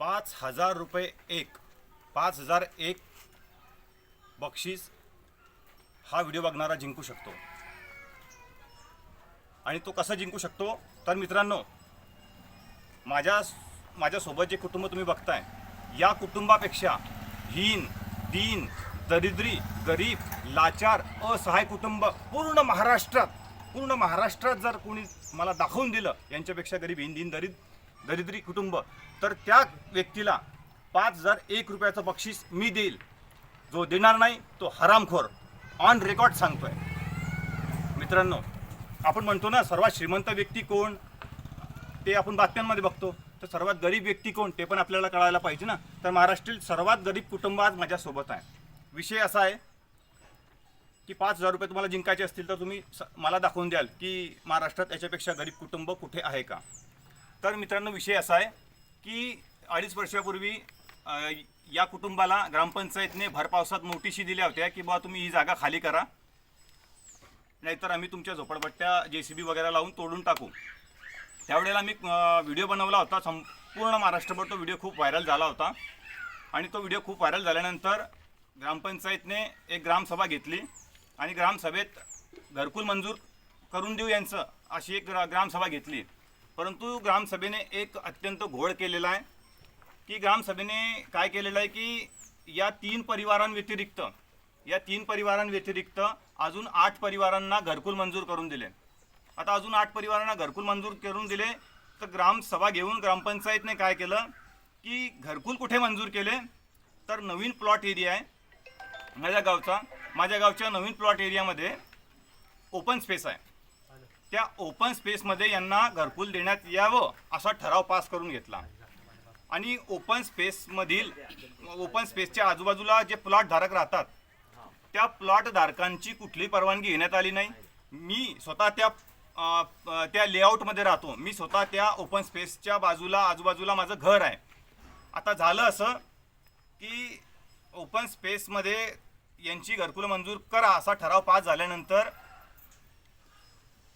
पाच हजार रुपये एक. पाच हजार एक बक्षीस हा व्हिडिओ बघणारा जिंकू शकतो. आणि तो कसा जिंकू शकतो? तर मित्रांनो माझ्या माझ्यासोबत जे कुटुंब तुम्ही बघताय या कुटुंबापेक्षा हीन दीन दरिद्री गरीब लाचार असहाय कुटुंब पूर्ण महाराष्ट्रात पूर्ण महाराष्ट्रात जर कोणी मला दाखवून दिलं यांच्यापेक्षा गरीब हीन दीन दरिद दरिद्री कुटुंब. तर त्या व्यक्तीला पाच हजार एक रुपयाचं बक्षीस मी देईल. जो देणार नाही तो हरामखोर. ऑन रेकॉर्ड सांगतोय. मित्रांनो आपण म्हणतो ना सर्वात श्रीमंत व्यक्ती कोण? ते आपण बातम्यांमध्ये बघतो. तर सर्वात गरीब व्यक्ती कोण? ते पण आपल्याला कळायला पाहिजे ना. तर महाराष्ट्रातील सर्वात गरीब कुटुंब आज माझ्यासोबत आहे. विषय असा आहे की पाच हजार रुपये तुम्हाला जिंकायचे असतील तर तुम्ही मला दाखवून द्याल की महाराष्ट्रात याच्यापेक्षा गरीब कुटुंब कुठे आहे का? तर मित्रांनो विषय असा आहे की अडीच वर्षापूर्वी या कुटुंबाला ग्रामपंचायतने भरपावसात नोटिशी दिल्या होत्या की बाबा तुम्ही ही जागा खाली करा. नाहीतर आम्ही तुमच्या झोपडपट्ट्या जे सी बी वगैरे लावून तोडून टाकू. त्यावेळेला मी व्हिडिओ बनवला होता. संपूर्ण महाराष्ट्रभर तो व्हिडिओ खूप व्हायरल झाला होता. आणि तो व्हिडिओ खूप व्हायरल झाल्यानंतर ग्रामपंचायतने एक ग्रामसभा घेतली आणि ग्रामसभेत घरकुल मंजूर करून देऊ यांचं अशी एक ग्रा ग्रामसभा घेतली. परंतु ग्रामसभेने एक अत्यंत घोळ केलेला आहे. की ग्रामसभेने काय केलेलं आहे की या तीन परिवारांव्यतिरिक्त या तीन परिवारांव्यतिरिक्त अजून आठ परिवारांना घरकुल मंजूर करून दिले. आता अजून आठ परिवारांना घरकुल मंजूर करून दिले तर ग्रामसभा घेऊन ग्रामपंचायतने काय केलं की घरकुल कुठे मंजूर केले? तर नवीन प्लॉट एरिया आहे. माझ्या गावचा माझ्या गावच्या नवीन प्लॉट एरियामध्ये ओपन स्पेस आहे. त्या ओपन स्पेसमध्ये यांना घरकुल देण्यात यावं असा ठराव पास करून घेतला. आणि ओपन स्पेसमधील ओपन स्पेसच्या आजूबाजूला जे प्लॉट धारक राहतात त्या प्लॉट धारकांची परवानगी घेण्यात आली नाही. मी स्वतः त्या त्या लेआउटमध्ये राहतो. मी स्वतः त्या ओपन स्पेसच्या बाजूला आजूबाजूला माझं घर आहे. आता झालं असं की ओपन स्पेसमध्ये यांची घरकुलं मंजूर करा असा ठराव पास झाल्यानंतर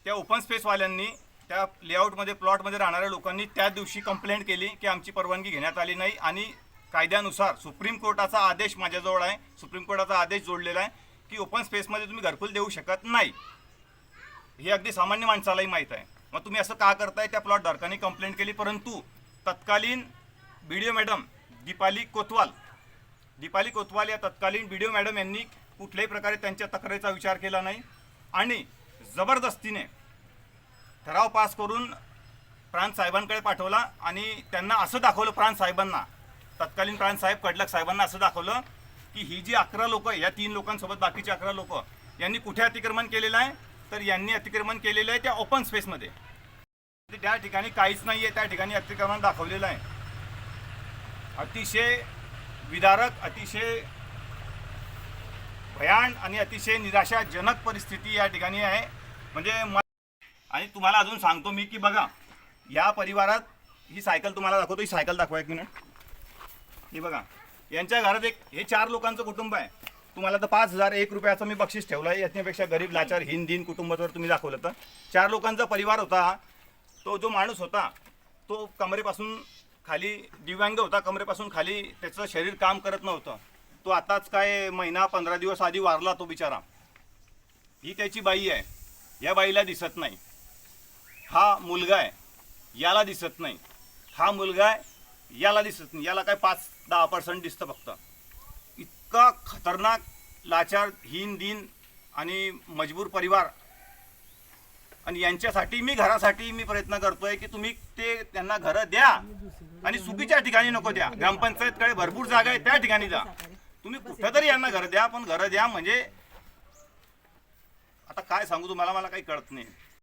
त्या ओपन स्पेसवाल्यांनी त्या लेआउटमध्ये प्लॉटमध्ये राहणाऱ्या लोकांनी त्या दिवशी कंप्लेंट केली की आमची परवानगी घेण्यात आली नाही आणि कायद्यानुसार सुप्रीम कोर्टाचा आदेश माझ्याजवळ आहे. सुप्रीम कोर्टाचा आदेश जोडलेला आहे की ओपन स्पेसमध्ये तुम्ही घरकुल देऊ शकत नाही. हे अगदी सामान्य माणसालाही माहीत आहे. मग तुम्ही असं का करताय? त्या प्लॉट धारकांनी कंप्लेंट केली. परंतु तत्कालीन B D O madam Deepali Kotwal Deepali Kotwal या तत्कालीन बी डी ओ मॅडम यांनी कुठल्याही प्रकारे त्यांच्या तक्रारीचा विचार केला नाही. आणि जबरदस्तीने ठराव पास करून प्रांतसाहेबांकडे पाठवला आणि त्यांना असं दाखवलं प्रांतसाहेबांना तत्कालीन प्रांतसाहेब कडलक साहेबांना असं दाखवलं की ही जी अकरा लोक या तीन लोकांसोबत बाकीचे अकरा लोक यांनी कुठे अतिक्रमण केलेलं आहे? तर यांनी अतिक्रमण केलेलं आहे त्या ओपन स्पेसमध्ये त्या ठिकाणी काहीच नाही आहे त्या ठिकाणी अतिक्रमण दाखवलेलं आहे. अतिशय विदारक अतिशय भयान आणि अतिशय निराशाजनक परिस्थिती या ठिकाणी आहे. म्हणजे आणि तुम्हाला अजून सांगतो मी की बघा या परिवारात ही सायकल तुम्हाला दाखवतो ही सायकल दाखवा एक मिनिट ही बघा यांच्या घरात एक हे चार लोकांचं कुटुंब आहे. तुम्हाला तर पाच हजार एक रुपयाचं मी बक्षीस ठेवलं आहे. याच्यापेक्षा गरीब लाचार हिन दिन कुटुंब तुम्ही दाखवलं तर. चार लोकांचा परिवार होता तो जो माणूस होता तो कमरेपासून खाली दिव्यांग होता कमरेपासून खाली त्याचं शरीर काम करत नव्हतं. तो आताच काय महिना पंधरा दिवस आधी वारला तो बिचारा. ही त्याची बाई आहे. या बाईला दिसत नाही. हा मुलगा आहे याला दिसत नाही. हा मुलगा आहे याला दिसत नाही. याला काय पाच दहा पर्सेंट दिसतं फक्त. इतका खतरनाक लाचार हीन दिन आणि मजबूर परिवार. आणि यांच्यासाठी मी घरासाठी मी प्रयत्न करतोय की तुम्ही ते त्यांना घरं द्या आणि चुकीच्या ठिकाणी नको द्या. ग्रामपंचायतकडे भरपूर जागा आहे त्या ठिकाणी जा. तुम्ही कुठं तरी यांना घरं द्या पण घरं द्या म्हणजे आता काय सांगू तुम्हाला? मला काही कळत नाही.